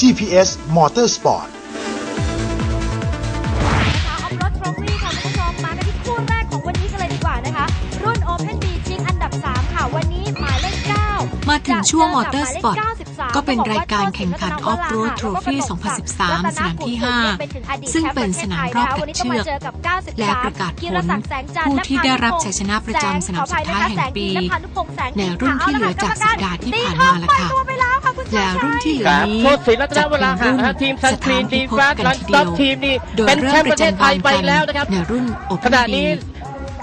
GPS Motorsport นะคะออฟรถทรอฟี่ค่ะคุณผู้ชมมากันที่คู่แรกของวันนี้กันเลยดีกว่านะคะ รุ่น Open B ชิงอันดับ 3 ค่ะ วันนี้หมายเลข9มาถึงช่วงมอเตอร์สปอร์ตจะเจอกับหมายเลข93 ก็เป็นรายการแข่งขันต้ Off-Road บกว่า Trophy ค่ะ2013 สนามที่ซึ่งเป็นสนามรอบตัดเชือก และประกาศผลผู้ที่ได้รับชัยชนะประจำสนามสุดท้ายแห่งปี ในรุ่นที่เหลือจากสัปดาห์ที่ผ่านมาล่ะค่ะและรุ่นที่เหลือครับนี้โทษศิลป์รัตนจะเวเป็นลาหารุ่นนะฮะทีมซันสคลีถานนดีที่พบฟาสกันลันทีสเดีต็อยวปทีมนี่โดยเป็นเริ่แชมมป์ปประระเทจัศนไทบายนไปกันแล้วนะครับในรุ่นโอขเพ่นณะบีนี้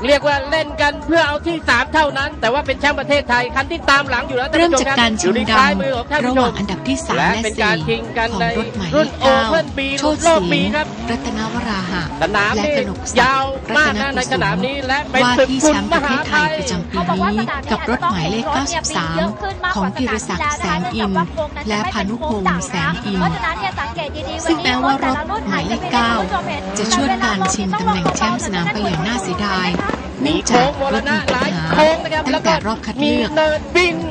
เรียกว่าเล่นกันเพื่อเอาที่3เท่านั้น แต่ว่าเป็นแชมป์ประเทศไทยคันที่ตามหลังอยู่แล้วท่านเริ่มผู้ชจากคบการอชิยู่งในดซ้ายมือของท่านำระผู้หชว่างมอันดับที่3และและเป็นการชิงกัน4ของในรถหมายรุ่เลนข Open B 9โชติรอบศปีรีครับ รัตนวราหะสนามและนี่กนกศักยาวดิ์รัมาตกนนะในกุสศนามลนี้และเป็นว่าศึกที่คุแชณมป์มประเทหาศไทไทยยประจำปี นี้กับรถหมายเลข 93 ของธีรศักดิ์แสงอิน และพานุพงษ์แสงอิน ซึ่งแม้ว่ารถหมายเลข 9 จะช่วยการชิงตำแหน่งแชมป์สนามไปอย่างน่าเสียดายเนื่องจากรถมีปัญหาตั้งแต่รอบคัดเลือก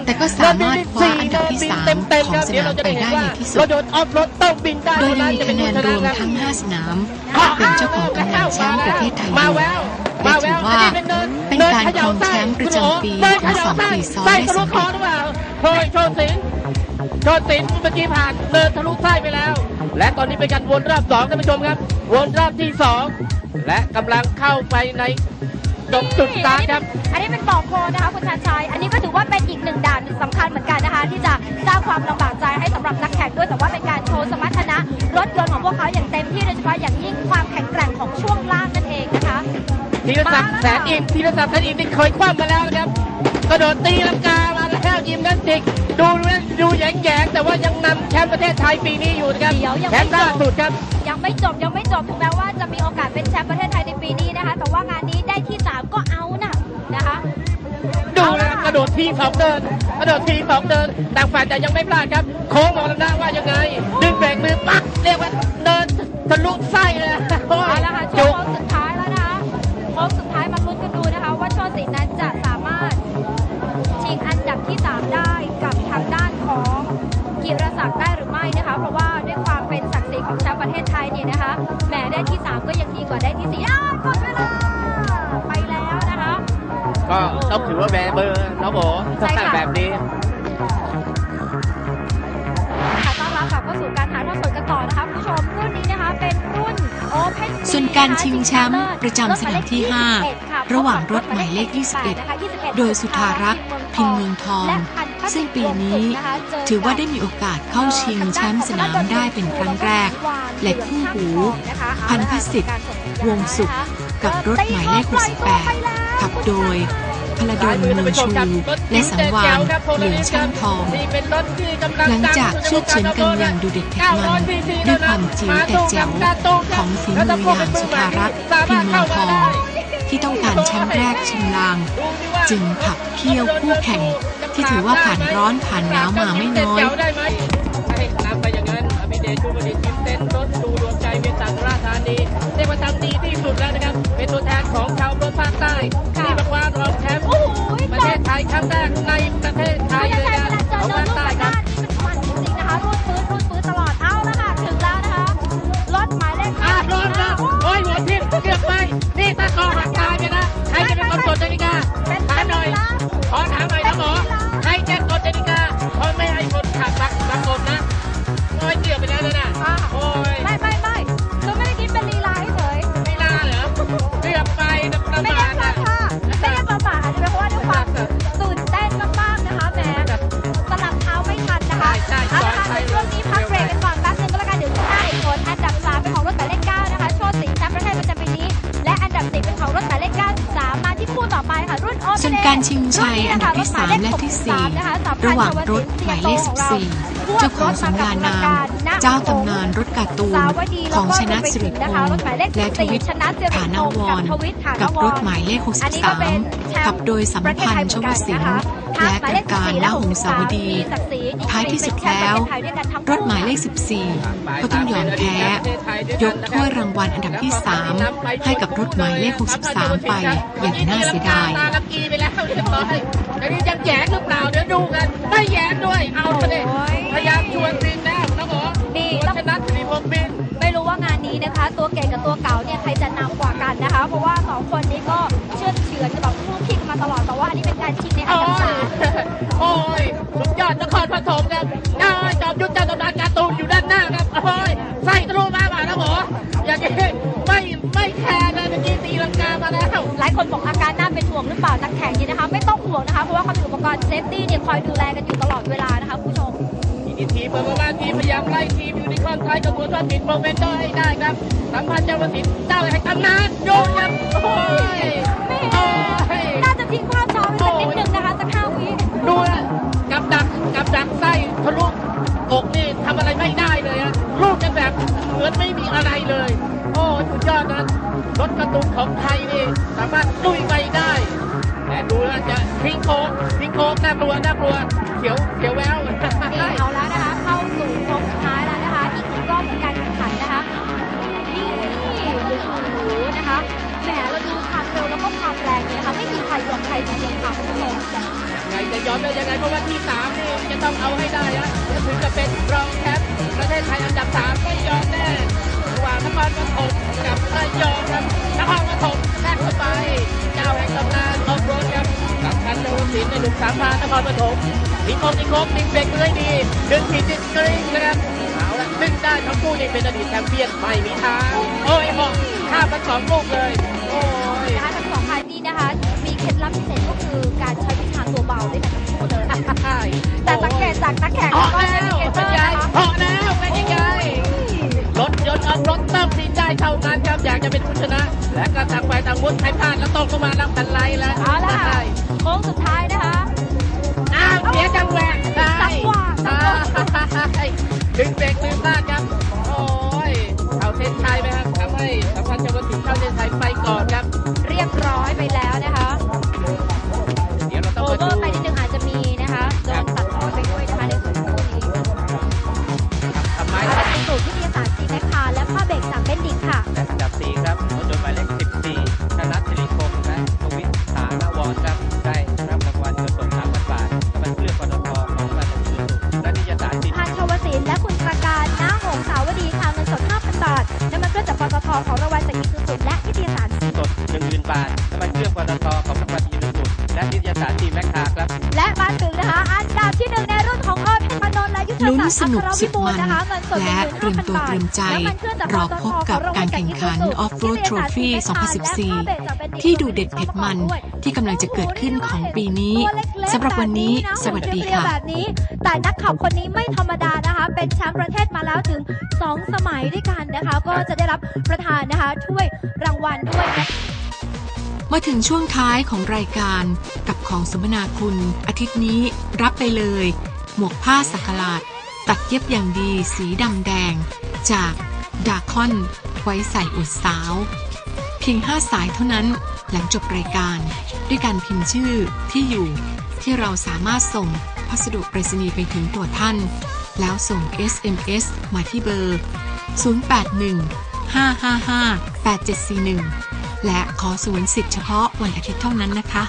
แต่ก็สามารถคว้าอันดับที่สามของสนามไปได้ในที่สุดเราโดนออฟรถต้องบินได้โดยเท่ามีจะเป็คะแนนรวมผู้ชะทั้ง 5 สนาม เป็นเจ้าของตำแหน่งแชมป์ประเทศไทยอมายู่ แววและมาถืแวอวว่าอันนี้เป็นการครองแชมป์ประจำปีมาสองปีซ้อนไส้ได้ทะลุสำคอเร็จหรือเปล่าโชยโชตินโชตินเมื่อกี้ผ่านเดินทะลุไส้ไปแล้ว และตอนนี้เป็นการวนรอบสองท่านผู้ชมครับ วนรอบที่สองและกำลังเข้าไปในตรงจุดสตาร์ทครับ อันนี้เป็นบ่อโคลนนะคะคุณชาญชัย อันนี้ก็ถือว่าเป็นอีกหนึ่งด่านสำคัญเหมือนกันนะคะ ที่จะสร้างความลำบากใจให้สำหรับนักแข่งด้วยแต่ว่าเป็นการโชว์สมรรถนะ รถยนต์ของพวกเขาอย่างเต็มที่โดยเฉพาะอย่างยิ่งความแข็งแกร่งของช่วง ธีรศักดิ์แสนอินธีรศักดิ์แสนอินนี่เคยคว้ามาแล้วนะครับกระโดดตีลังกามาแล้วยิมนาสติก ดูดูแยงๆแต่ว่ายังนำแชมป์ประเทศไทยปีนี้อยู่นะครับเดี๋ยวยังแชไม่มป์ล่าจบสุดครับ ยังไม่จบยังไม่จบถึงแม้ว่าจะมีโอกาสเป็นแชมป์ประเทศไทยในปีนี้นะคะ แต่ว่างานนี้ได้ที่ 3 ก็เอานะนะคะดูนะครับกระโดดทีสองเดินกระโดดทีสองเดินแต่ฝ่ายแต่ยังไม่พลาดครับโค้งมรณะว่ายังไง ดึงเบรกมือปักเรียกว่าเดินทะลุไส้เลยโอ้ยเอาละค่ะช่วจุงก ต้องถือว่าแบร์เบอร์น้องโบใช่ค่ะ แบบนี้ ค่ะต้อนรับกลับเข้าสู่การถ่ายทอดสดกันต่อนะคะคุณผู้ชมรุ่นนี้นะคะเป็นรุ่น Open B ส่วนการชิงแชมป์ประจำสนามที่5ระหว่างรถหมายเลข21 โดยสุธารักษ์พินเมืองทอง ซึ่งปีนี้ถือว่าได้มีโอกาสเข้าชิงแชมป์สนามได้เป็นครั้งแรก และคู่หู พันธสิทธิ์วงสุข กับรถหมายเลข68ขับโดย พลดลเมือชูและสังวานเหลือช่างทอง หลังจากเชื่อเฉือนกันอย่างดูเด็ดเผ็ดมันด้วยความจิ๋วแต่แจ๋วของฝีมืออย่างสุธารักษ์พิมพ์เมืองทองที่ต้องการแชมป์แรกชิงลาง จึงขับเคี่ยวคู่แข่ง ที่ถือว่าผ่านร้อนผ่านหนาวมาไม่น้อยให้นำไปอย่างนั้นอภิเดชชูบดินทร์ทีมเต้นรถดูดวงใจเวียนสังราธานีเรียกว่าทำดีที่สุดแล้วนะครับเป็นตัวแทนของชาวรถภาคใต้ที่มาคว้ารองแชมป์ โอ้โหป การชิงชัยอันดับที่ 3 และที่ 4 ระหว่างรถหมายเลข 14 เจ้าของสำรานนาม เจ้าตำนานรถการ์ตูนของชนะสิริพงษ์และทวิตฐานวรกับรถหมายเลข 63 ขับโดยสัมพันธ์ชวศิลป์และกระการละหงสาวดี ท้ายที่สุดแล้ว รถหมายเลข 14 ก็ต้องยอมแพ้ ยกถ้วยรางวัลอันดับที่ 3 ให้กับรถหมายเลข 63 ไปอย่างน่าเสียดาย อยจะนี้ยังแยงหรือเปล่าเดี๋ยวดูกัน ไม่แยงด้วย เอาไปเลยพยายามชวนบินแน่นะหมอดีต้องชนะสิริพงษ์บิน ไม่รู้ว่างานนี้นะคะ ตัวเก่งกับตัวเก่าเนี่ยใครจะนำกว่ากันนะคะ เพราะว่าสองคนนี้ก็ ไล่ทีมยูนิคอร์นไทยกับตัวทอดติดโมเมนต์ให้ได้ครับสัมพันธ์เจ้าประสิทธิ์เจ้าแห่งตำนานโยนครับโอ้ยโอ้ยน่าจะทิ้งความช้าไปสักนิดนึงนะคะสักห้าวิดูนะกับดักกับดักไส้ทะลุอกนี่ทำอะไรไม่ได้เลยอะลูกกันแบบเหมือนไม่มีอะไรเลย โอ้สุดยอดนะรถกระตุกของไทยนี่สามารถลุยไปได้แต่ดูแล้วจะทิ้งโค้งทิ้งโค้งน่ากลัวน่ากลัวเขียวเขียว ราะว่าที่สามนี่จะต้องเอาให้ได้อะจะถึงจะเป็นรองแชมป์ประเทศไทยอันดับสามไม่ยอมแน่ระหว่างนครปฐมกับระยองครับนครปฐมแลกเข้าไปเจ้าแห่งตำนานออฟโรดครับสำคัญในวันศิลป์ในหนุ่มสามพรานนครปฐมมีโคมมีโคมมีเบรกเลยดีดึงขีดดึงกริ้งนะครับเอาละดึงได้ทั้งคู่นี่เป็นอดีตแชมเปี้ยนไม่มีทางโอ้ยหาะข้ามทั้งสองลูกเลย โอ้ย นะคะทั้งสองคันนี้นะคะ เคล็ดลับพิเศษก็คือการใช้วิชาตัวเบาด้วยกันทั้งคู่เลยใช่แต่สังเกตจากนักแข่งเหาะก็แล้เนวเกเตเป็อนร์ไงนะคะเหาะแล้วเป็นยังไงรถยนต์ออฟรถต้องบินได้เท่านั้นครับอยากจะเป็นผู้ชนะ และก็ต่างฝ่ายต่างมุดใครพลาดแล้วตกลงมานับพันไลแล้วเอาละค่ะโค้งสุดท้ายนะคะอ้าวเสียจังแหวะใช่จังหวะใช่ดึงเบรกลืมพลาดครับ โอ้ยเอาเส้นชัยไปครับทำให้ ยสารทีแมคคาครับ และมาถึงนะคะอันดับที่หนึ่งในรุ่นของออเพชรพนนท์และยุทธลุ้นศาสตร์สนุกอัครสุวิดบูลมันย์นะคะเงินสดและเตรียม15,000ตัวเตรียมใจน้ำมันเครื่องจากรอปตทพบกับของงวัลการแข่งขันจาก Off-Road นิตยสาร Trophy และผ้าเบรกจากเบนดิก2014 ที่ดูเด็ดเผ็ดมันที่กำลังจะเกิดขึ้นของปีนี้ตัวเล็กๆสำหรับวันนี้แบบสวัสดีเรียวค่ะๆแบบนี้ แต่นักขับคนนี้ไม่ธรรมดานะคะ เป็นแชมป์ประเทศมาแล้วถึง 2 สมัยด้วยกันนะคะ ก็จะได้รับประธานนะคะถ้วยรางวัลด้วยนะ มาถึงช่วงท้ายของรายการกับของสมนาคุณ อาทิตย์นี้รับไปเลย หมวกผ้าสักหลาด ตัดเย็บอย่างดีสีดำแดง จากดาคอน ไว้ใส่อวดสาว เพียง5สายเท่านั้นหลังจบรายการ ด้วยการพิมพ์ชื่อที่อยู่ที่เราสามารถส่งพัสดุไปรษณีย์ไปถึงตัวท่าน แล้วส่ง SMS มาที่เบอร์ 081 555 8741 และขอสวนสิทธิ์เฉพาะวันอาทิตย์เท่านั้นนะคะ